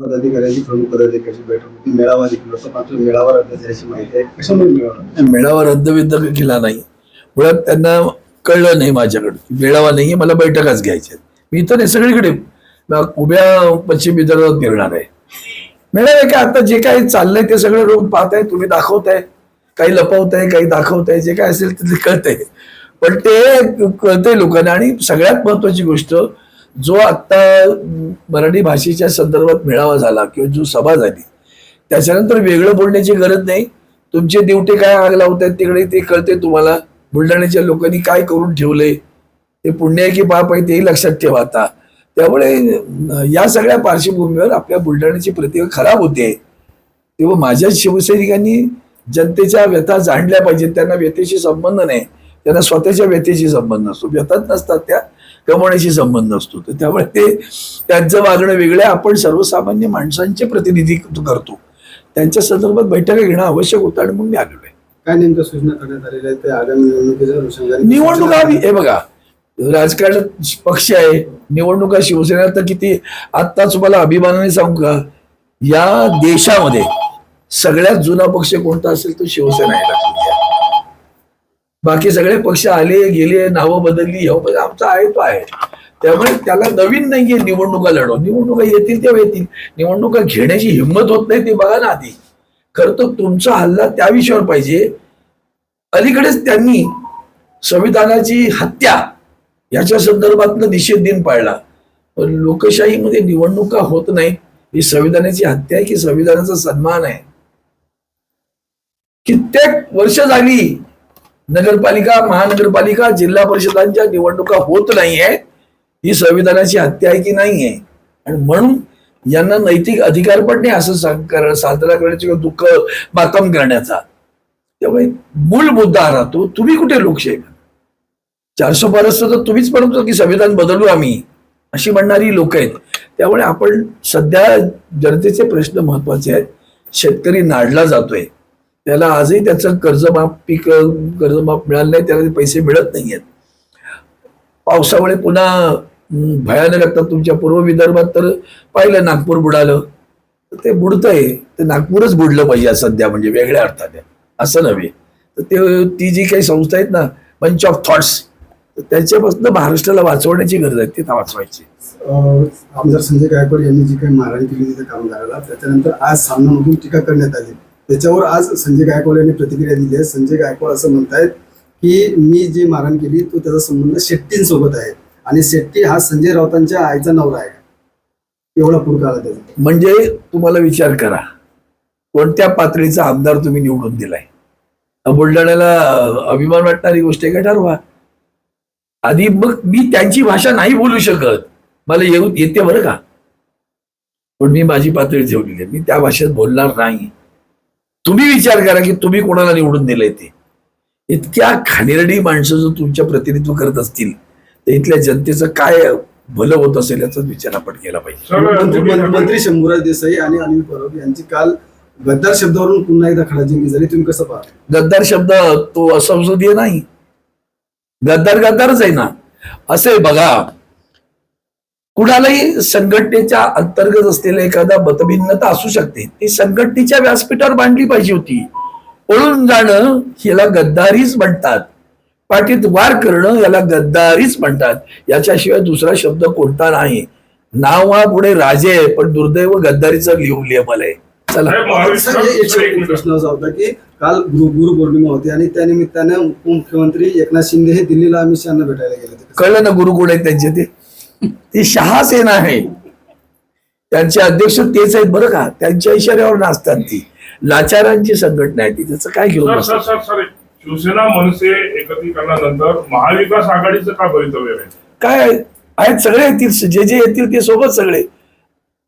पदाधिकाऱ्यांची बैठक होती. मेळावा देखील होता. मात्र मेळावा रद्द झाल्याची माहिती आहे. कशामुळे मेळावा मेळावा केला नाही. मुळात त्यांना कळलं नाही माझ्याकडे की मेळावा नाही मला बैठकाच घ्यायच्या मी तर नाही सगळीकडे उभ्या पश्चिम विदर्भात फिरणार आहे. मेळावे काय आता जे काही चाललंय ते सगळं लोक पाहताय तुम्ही दाखवताय. काही लपवताय काही दाखवताय जे काय असेल ते कळतंय. पण ते कळतंय लोकांना आणि सगळ्यात महत्वाची गोष्ट जो आत्ता मराठी भाषेच्या संदर्भात मेळावा झाला किंवा जो सभा झाली त्याच्यानंतर वेगळं बोलण्याची गरज नाही. तुमचे दिवटे काय आग लावतात तिकडे ते कळते तुम्हाला. बुलढाण्याच्या लोकांनी काय करून ठेवलंय? ते पुण्य आहे की पाप आहे तेही लक्षात ठेवा आता. त्यामुळे या सगळ्या पार्श्वभूमीवर आपल्या बुलढाण्याची प्रतिभा खराब होते. तेव्हा माझ्या शिवसैनिकांनी जनतेच्या व्यथा जाणल्या पाहिजेत. त्यांना व्यथेशी संबंध नाही. त्यांना स्वतःच्या व्यथेशी संबंध असतो व्यथाच नसतात त्या. कमवण्याशी संबंध असतो. तर त्यामुळे ते त्यांचं वागणं वेगळं. आपण सर्वसामान्य माणसांचे प्रतिनिधित्व करतो. त्यांच्या संदर्भात बैठका घेणं आवश्यक होतं आणि म्हणून मी आलेलो आहे. काय नेमक्या सूचना करण्यात आलेल्या आहेत? ते आगामी निवडणुकीच्या अनुषंगाने निवडणुका हे बघा राजकारण पक्ष आहे. निवडणुका शिवसेना तर किती आत्ता तुम्हाला अभिमानाने सांगू का? या देशामध्ये सगळ्यात जुना पक्ष कोणता असेल तो शिवसेना आहे. लक्षात घ्या. बाकी सगळे पक्ष आले गेले नावं बदलली हो पण आमचा आहे तो आहे. त्यामुळे त्याला नवीन नाहीये निवडणुका लढव निवडणुका येतील तेव्हा येतील. निवडणुका घेण्याची हिंमत होत नाही ते बघा ना आधी. खरं तर तुमचा हल्ला त्या विषयावर पाहिजे. अलीकडेच त्यांनी संविधानाची हत्या याच्या संदर्भातनं निषेध दिन पाळला. पण लोकशाहीमध्ये निवडणुका होत नाही ही संविधानाची हत्या आहे की संविधानाचा सन्मान आहे? कित्येक वर्ष झाली नगरपालिका महानगरपालिका जिल्हा परिषदांच्या निवडणुका होत नाहीये ही संविधानाची हत्या आहे की नाही आहे आणि म्हणून यांना नैतिक अधिकार पण नाही असं साजरा करण्याचा किंवा दुःख बातम करण्याचा. त्यामुळे मूळ मुद्दा राहतो तुम्ही कुठे लोकशाही? चारशे बारस तर तुम्हीच म्हणतो की संविधान बदलू आम्ही अशी म्हणणारी लोक आहेत. त्यामुळे आपण सध्या जनतेचे प्रश्न महत्त्वाचे आहेत. शेतकरी नाडला जातोय. त्याला आजही त्याचं कर्जमाफ पीक कर्जमाफ मिळालं नाही त्याला पैसे मिळत नाहीयेत. पावसामुळे पुन्हा भयानक लागतात तुमच्या पूर्व विदर्भात तर पाहिलं नागपूर बुडालं. तर ते बुडतंय. ते नागपूरच बुडलं पाहिजे सध्या म्हणजे वेगळ्या अर्थाने असं नव्हे. तर ते ती जी काही संस्था आहेत ना बंच ऑफ थॉट्स त्याच्यापासून महाराष्ट्राला वाचवण्याची गरज आहे तिथं वाचवायची. आमदार संजय गायकवाड यांनी जी काही मारहाण केली तिथे कामगाराला त्याच्यानंतर आज सामनामधून टीका करण्यात आली. त्याच्यावर आज संजय गायकवाड यांनी प्रतिक्रिया दिली आहे. संजय गायकवाड असं म्हणतायत की मी जी मारहाण केली तो त्याचा संबंध शेट्टींसोबत आहे. आणि शेट्टी हा संजय राऊतांच्या आईचा नवरा आहे. एवढा पूर आला त्याचा. म्हणजे तुम्हाला विचार करा. कोणत्या पातळीचा आमदार तुम्ही निवडून दिलाय? बुलढाण्याला अभिमान वाटणारी गोष्ट आहे का ठरवा? आधी मग मी त्यांची भाषा नाही बोलू शकत. मला येऊ येते बरं का? पण मी माझी पातळी ठेवलेली आहे. मी त्या भाषेत बोलणार नाही. तुम्ही विचार करा की तुम्ही कोणाला निवडून दिलंय ते. इतक्या खानेरडी माणसं जर तुमच्या प्रतिनिधित्व करत असतील तर इथल्या जनतेचं काय भलं होत असेल याचाच विचार आपण केला पाहिजे. मंत्री शंभूराज देसाई आणि अनिल परब यांची काल गद्दार शब्दावरून पुन्हा एकदा खडाजंगी झाली. तुम्ही कसं पाहता? गद्दार शब्द तो असंसदीय नाही. गद्दार गद्दारच आहे ना. असे बघा कुणालाही संघटनेच्या अंतर्गत असलेला एखादा मतभिन्नता असू शकते. ती संघटनेच्या व्यासपीठावर मांडली पाहिजे होती. पळून जाणं याला गद्दारीच म्हणतात. पाठीत वार करणं याला गद्दारीच म्हणतात. याच्याशिवाय दुसरा शब्द कोणता नाही. नावा पुढे राजे आहे पण दुर्दैव गद्दारीचं लिहून लेबल आहे चला. हे-. प्रश्न असा होता की काल गुरु गुरुपौर्णिमा होती आणि त्यानिमित्तानं उपमुख्यमंत्री एकनाथ शिंदे हे दिल्लीला अमित शहाना भेटायला गेले होते. कळलं ना गुरु कोण आहेत त्यांचे ते? ती शहा सेना आहे. त्यांचे अध्यक्ष तेच आहेत बरं का? त्यांच्या इशाऱ्यावर नाचतात ती. लाचारांची संघटना आहे ती. त्याचं काय घेऊन सर बसतात? सर सर सर शिवसेना मनसे एकत्रीकरणानंतर महाविकास आघाडीचं काय भवितव्य आहे? काय आहे? आहेत सगळे येतील. जे जे येतील ते सोबत सगळे.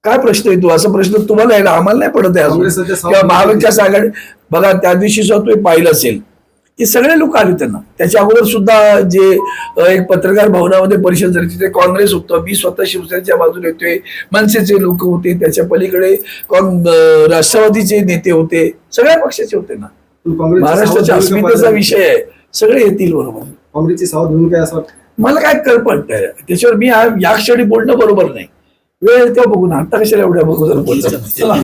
काय प्रश्न येतो असा प्रश्न तुम्हाला आहे ना? आम्हाला नाही पडत आहे महाविकास आघाडी बघा त्या दिवशी सुद्धा तुम्ही पाहिलं असेल. की सगळे लोक आले त्यांना. त्याच्या अगोदर सुद्धा जे एक पत्रकार भवनामध्ये परिषद झाली तिथे काँग्रेस होतं. मी स्वतः शिवसेनेच्या बाजूने होते मनसेचे लोक होते. त्याच्या पलीकडे राष्ट्रवादीचे नेते होते. सगळ्या पक्षाचे होते ना. महाराष्ट्राच्या अस्मितेचा. विषय आहे. सगळे येतील बरोबर. काँग्रेसची सावध भूमिका आहे असं मला काय कल्पन त्याच्यावर मी या क्षणी बोलणं बरोबर नाही. वेळ तेव्हा बघू ना. आता कशाला एवढ्या बरोबर बोलतात? चला.